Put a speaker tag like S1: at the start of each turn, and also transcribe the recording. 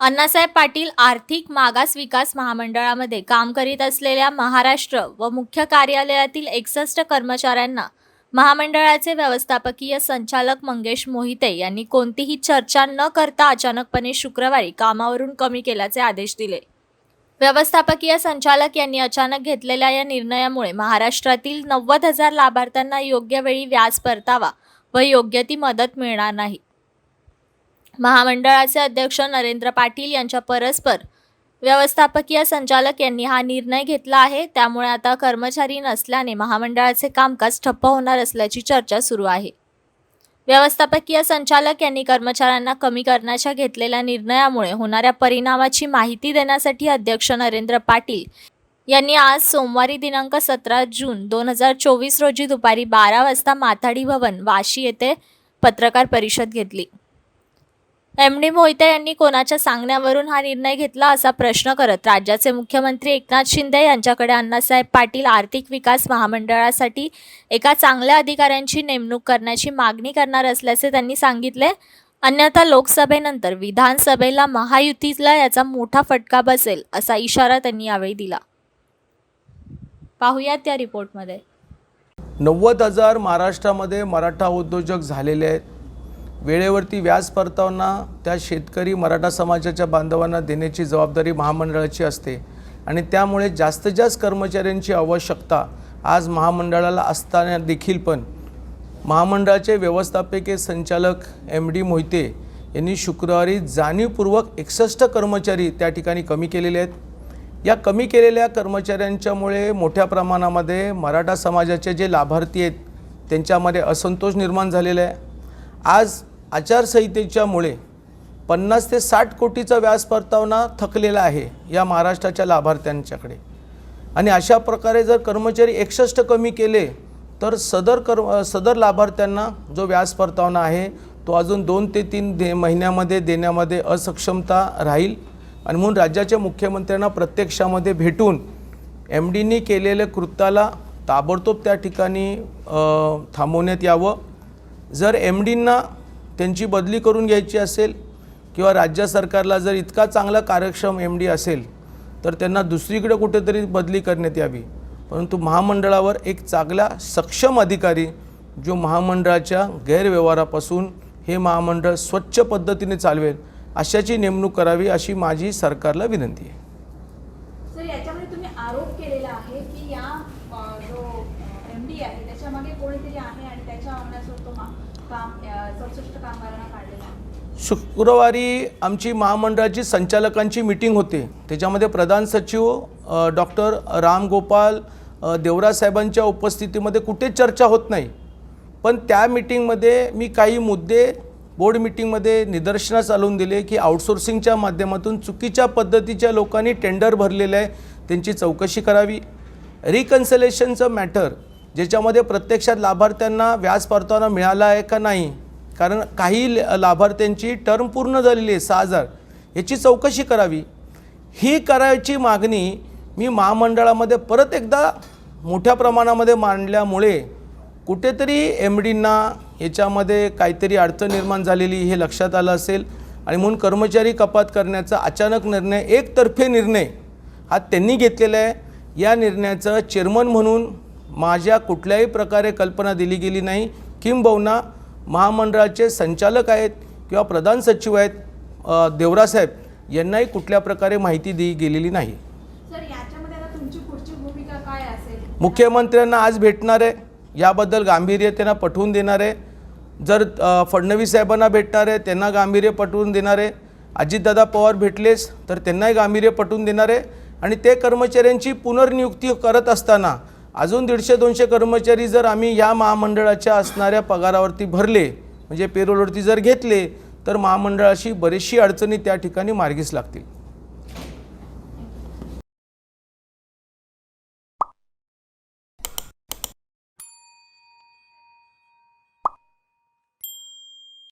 S1: अण्णासाहेब पाटील आर्थिक मागास विकास महामंडळामध्ये काम करीत असलेल्या महाराष्ट्र व मुख्य कार्यालयातील एकसष्ट कर्मचाऱ्यांना महामंडळाचे व्यवस्थापकीय संचालक मंगेश मोहिते यांनी कोणतीही चर्चा न करता अचानकपणे शुक्रवारी कामावरून कमी केल्याचे आदेश दिले. व्यवस्थापकीय संचालक यांनी अचानक घेतलेल्या या निर्णयामुळे महाराष्ट्रातील नव्वद हजार लाभार्थ्यांना योग्य वेळी व्याज परतावा व योग्य ती मदत मिळणार नाही. महामंडळाचे अध्यक्ष नरेंद्र पाटील यांच्या परस्पर व्यवस्थापकीय संचालक यांनी हा निर्णय घेतला आहे. त्यामुळे आता कर्मचारी नसल्याने महामंडळाचे कामकाज ठप्प होणार असल्याची चर्चा सुरू आहे. व्यवस्थापकीय संचालक यांनी कर्मचाऱ्यांना कमी करण्याच्या घेतलेल्या निर्णयामुळे होणाऱ्या परिणामाची माहिती देण्यासाठी अध्यक्ष नरेंद्र पाटील यांनी आज सोमवारी दिनांक सतरा जून दोन हजार चोवीस रोजी दुपारी बारा वाजता माथाडी भवन वाशी येथे पत्रकार परिषद घेतली. एम डी मोहिते यांनी कोणाच्या सांगण्यावरून हा निर्णय घेतला असा प्रश्न करत राज्याचे मुख्यमंत्री एकनाथ शिंदे यांच्याकडे अण्णासाहेब पाटील आर्थिक विकास महामंडळासाठी एका चांगल्या अधिकाऱ्यांची नेमणूक करण्याची मागणी करणार असल्याचे त्यांनी सांगितले. अन्यथा लोकसभेनंतर विधानसभेला महायुतीला याचा मोठा फटका बसेल असा इशारा त्यांनी यावेळी दिला. पाहूयात त्या रिपोर्टमध्ये.
S2: नव्वद हजार महाराष्ट्रामध्ये मराठा उद्योजक झालेले आहेत. वेळेवरती व्याज परतावना त्या शेतकरी मराठा समाजाच्या बांधवांना देण्याची जबाबदारी महामंडळाची असते. आणि त्यामुळे जास्तीत जास्त कर्मचाऱ्यांची आवश्यकता आज महामंडळाला असताना देखील पण. महामंडळाचे व्यवस्थापकीय संचालक एम डी मोहिते यांनी शुक्रवारी जाणीवपूर्वक एकसष्ट कर्मचारी त्या ठिकाणी कमी केलेले आहेत. या कमी केलेल्या कर्मचाऱ्यांच्यामुळे मोठ्या प्रमाणामध्ये मराठा समाजाचे जे लाभार्थी आहेत त्यांच्यामध्ये असंतोष निर्माण झालेला आहे. आज आचारसंहितेच्यामुळे पन्नास ते साठ कोटीचा व्याज परतावना थकलेला आहे या महाराष्ट्राच्या लाभार्थ्यांच्याकडे. आणि अशा प्रकारे जर कर्मचारी एकसष्ट कमी केले तर सदर कर्म सदर लाभार्थ्यांना जो व्याज परतावना आहे तो अजून दोन ते तीन दे महिन्यामध्ये देण्यामध्ये असक्षमता राहील. आणि म्हणून राज्याच्या मुख्यमंत्र्यांना प्रत्यक्षामध्ये भेटून एम डीनी केलेल्या कृत्याला ताबडतोब त्या ठिकाणी थांबवण्यात यावं. जर एम डींना त्यांची बदली करून घ्यायची असेल किंवा राज्य सरकारला जर इतका चांगला कार्यक्षम एम डी असेल तर त्यांना दुसरीकडे कुठेतरी बदली करण्यात यावी. परंतु महामंडळावर एक चांगला सक्षम अधिकारी जो महामंडळाच्या गैरव्यवहारापासून हे महामंडळ स्वच्छ पद्धतीने चालवेल अशाची नेमणूक करावी अशी माझी सरकारला विनंती आहे
S3: सर याच्यामध्ये तुम्ही आरोप केलेला आहे की या अ, जो आहे. त्याच्यामागे कोणीतरी आहे आणि त्याच्या अंगणासोबत तो काम चौसष्ट कामगारांना काढलेला आहे.
S2: शुक्रवारी आमची महामंडळाची संचालकांची मीटिंग होते. त्याच्यामध्ये प्रधान सचिव डॉक्टर रामगोपाल गोपाल देवराज साहेबांच्या उपस्थितीमध्ये कुठे चर्चा होत नाही. पण त्या मीटिंगमध्ये मी काही मुद्दे बोर्ड मीटिंगमध्ये निदर्शनास आणून दिले की आउटसोर्सिंगच्या माध्यमातून चुकीच्या पद्धतीच्या लोकांनी टेंडर भरलेलं आहे. त्यांची चौकशी करावी. रिकन्सलेशनचं मॅटर ज्याच्यामध्ये प्रत्यक्षात लाभार्थ्यांना व्याज परतावा मिळाला आहे का नाही? कारण काही ल- लाभार्थ्यांची टर्म पूर्ण झालेली आहे सहा हजार. याची चौकशी करावी. ही करायची मागणी मी महामंडळामध्ये परत एकदा मोठ्या प्रमाणामध्ये मांडल्यामुळे कुठेतरी एम डींना याच्यामध्ये काहीतरी अडचण निर्माण झालेली हे लक्षात आलं असेल. आणि म्हणून कर्मचारी कपात करण्याचा अचानक निर्णय एकतर्फे निर्णय हा त्यांनी घेतलेला आहे. या निर्णयाचं चेअरमन म्हणून माझ्या कुठल्याही प्रकारे कल्पना दिली गेली नाही. किंबहुना महामंडळाचे संचालक आहेत किंवा प्रधान सचिव आहेत देवरासाहेब यांनाही कुठल्या प्रकारे माहिती दिली गेलेली नाही. मुख्यमंत्र्यांना आज भेटणार आहे. याबद्दल गांभीर्य त्यांना पटवून देणार आहे. जर फडणवीस साहेबांना भेटणार आहे त्यांना गांभीर्य पटवून देणार आहे. अजितदादा पवार भेटलेच तर त्यांनाही गांभीर्य पटवून देणार आहे. आणि ते कर्मचाऱ्यांची पुनर्नियुक्ती करत असताना अजून दीडशे दोनशे कर्मचारी जर आम्ही या महामंडळाच्या असणाऱ्या पगारावरती भरले म्हणजे पेरोलवरती जर घेतले तर महामंडळाशी बरीचशी अडचणी त्या ठिकाणी मार्गीस लागतील.